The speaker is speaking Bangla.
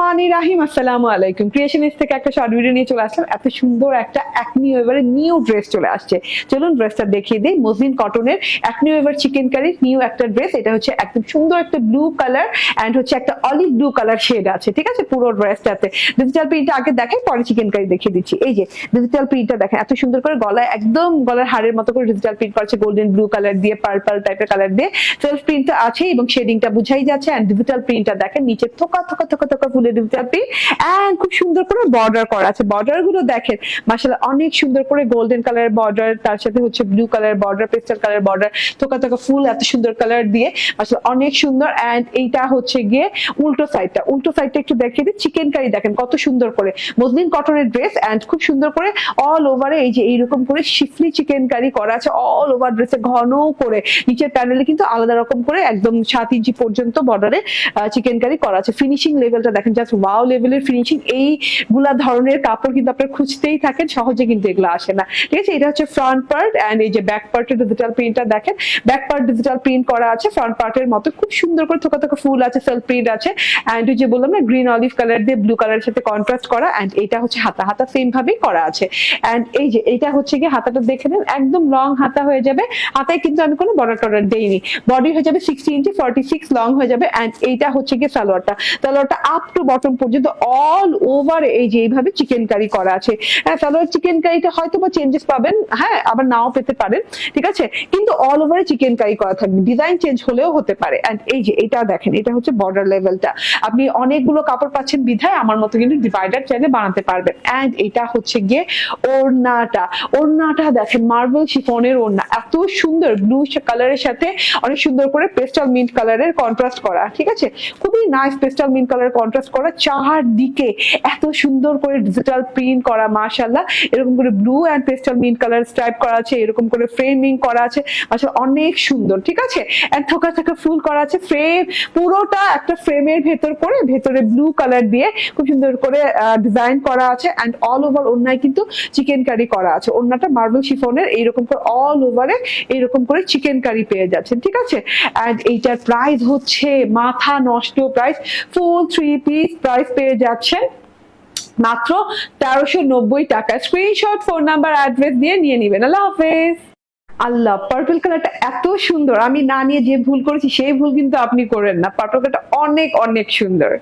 রহমান রাহিম, আসসালামু আলাইকুম। ক্রিয়েশনিস্ট থেকে একটা শর্ট ভিডিও নিয়ে চলে আসলাম। এত সুন্দর একটা একনি এবারে নিউ ড্রেস চলে আসছে। চলুন ড্রেসটা দেখিয়ে দিই। মসলিন কটনের একনি এবার চিকেন কারি নিউ একটা ড্রেস এটা হচ্ছে একদম সুন্দর একটা ব্লু কালার এন্ড হচ্ছে একটা অলিভ ব্লু কালার শেড আছে, ঠিক আছে? পুরো ড্রেসটাতে ডিজিটাল প্রিন্টটা আগে দেখাই, পরে চিকেন কারি দেখিয়ে দিচ্ছি। এই যে ডিজিটাল প্রিন্টটা দেখেন, এত সুন্দর করে গলায় একদম গলার হাড়ের মতো করে ডিজিটাল প্রিন্ট করেছে গোল্ডেন ব্লু কালার দিয়ে পার্পল টাইপের কালার দিয়ে। সেলফ প্রিন্টটা আছে এবং শেডিংটা বুঝাই যাচ্ছে। এন্ড ডিজিটাল প্রিন্টটা দেখেন, নিচে থোকা থোকা থোকা থোকা ফুলের এন্ড খুব সুন্দর করে বর্ডার করা আছে। বর্ডারগুলো দেখেন মাসাল্লাহ অনেক সুন্দর করে গোল্ডেন কালারের বর্ডার তার সাথে হচ্ছে blue colour border pastel colour border থোকা থোকা ফুল এত সুন্দর কালার দিয়ে আসলে অনেক সুন্দর। এন্ড এইটা হচ্ছে গিয়ে উল্টো সাইডটা উল্টো সাইডটা একটু দেখিয়ে দিই। চিকেন কারি দেখেন, কত সুন্দর করে। মসলিন কটনের ড্রেস এন্ড খুব সুন্দর করে অল ওভারে এই যে এইরকম করে শিফলি চিকেন কারি করা আছে অল ওভার ড্রেসে ঘন করে। নিচের প্যানেলে কিন্তু আলাদা রকম করে একদম সাত ইঞ্চি পর্যন্ত বর্ডারে চিকেন কারি করা আছে। ফিনিশিং লেভেলটা দেখেন জাস্ট ওয়াও লেভেলের ফিনিশিং এইগুলা ধরনের কাপড় কিন্তু আপনার খুঁজতেই থাকেন, সহজে কিন্তু এগুলো আসে না। ঠিক আছে? এটা হচ্ছে ফ্রন্ট পার্ট এন্ড এই যে ব্যাক পার্টের ডিজিটাল প্রিন্টটা দেখেন ব্যাক পার্ট ডিজিটাল প্রিন্ট করা আছে ফ্রন্ট পার্টের মতো খুব সুন্দর করে থোকা থোকা ফুল আছে সেলফ প্রিন্ট আছে। এন্ড যে বললাম না গ্রিন অলিভ কালার দিয়ে ব্লু কালারের সাথে কন্ট্রাস্ট করা এন্ড এটা হচ্ছে হাতা হাতা সেম ভাবেই করা আছে। এন্ড এই যে এটা হচ্ছে গিয়ে হাতাটা দেখে নেন, একদম লং হাতা হয়ে যাবে। হাতায় কিন্তু আমি কোনো বর্ডার টর্ডার দেইনি। বডি হয়ে যাবে sixty inch forty six long হয়ে যাবে। এন্ড এইটা হচ্ছে গিয়ে সালোয়ারটা। সালোয়ারটা আপ টু বটম পর্যন্ত অল ওভার এই যে এইভাবে চিকেন কারি করা আছে। হ্যাঁ সালোয়ার চিকেন কারিটা হয়তো বা চেঞ্জেস পাবেন। হ্যাঁ আবার নাও পেতে পারেন, ঠিক আছে? কিন্তু অল ওভারে চিকেন কারি করা থাকবে। ডিজাইন চেঞ্জ হলেও হতে পারে। এন্ড এই যে এটা দেখেন, এটা হচ্ছে বর্ডার লেভেলটা আপনি অনেকগুলো কাপড় পাচ্ছেন বিধায় আমার মতো কিন্তু ডিভাইডার চাইলে বানাতে পারবেন। এন্ড এটা হচ্ছে গিয়ে ওড়নাটা। ওড়নাটা দেখেন মার্বেল শিফনের ওড়না। এত সুন্দর ব্লু কালারের সাথে অনেক সুন্দর করে পেস্টাল মিন্ট কালারের কন্ট্রাস্ট করা, ঠিক আছে? খুবই nice pastel mint colour contrast করা চার দিকে এত সুন্দর করে ডিজিটাল প্রিন্ট করা মাশাল্লাহ এরকম করে blue and pastel mint colour stripe করা আছে, এরকম করে ফ্রেমিং করা আছে। আসলে অনেক সুন্দর, ঠিক আছে? এন্ড থোকা থোকা ফুল করা আছে ফ্রেম পুরোটা একটা ফ্রেমের ভেতর করে, ভেতরে ব্লু কালার দিয়ে খুব সুন্দর করে ডিজাইন করা আছে। এন্ড অল ওভার অন্যায় কিন্তু চিকেন কারি করা আছে। অন্যটা মার্বেল শিফনের, এইরকম করে অল ওভারে এইরকম করে চিকেন কারি পেয়ে যাচ্ছেন, ঠিক আছে? এন্ড এইটার প্রাইস হচ্ছে মাথা নষ্ট price full three piece price পেয়ে যাচ্ছেন। মাত্র তেরোশো নব্বই টাকা। স্ক্রিনশট ফোন নাম্বার অ্যাড্রেস দিয়ে নিয়ে নেবেন। আল্লাহ হাফেজ। আল্লাহ পার্পল কালারটা এত সুন্দর। আমি না নিয়ে যে ভুল করেছি, সেই ভুল কিন্তু আপনি করেন না। পার্পল কালারটা অনেক অনেক সুন্দর।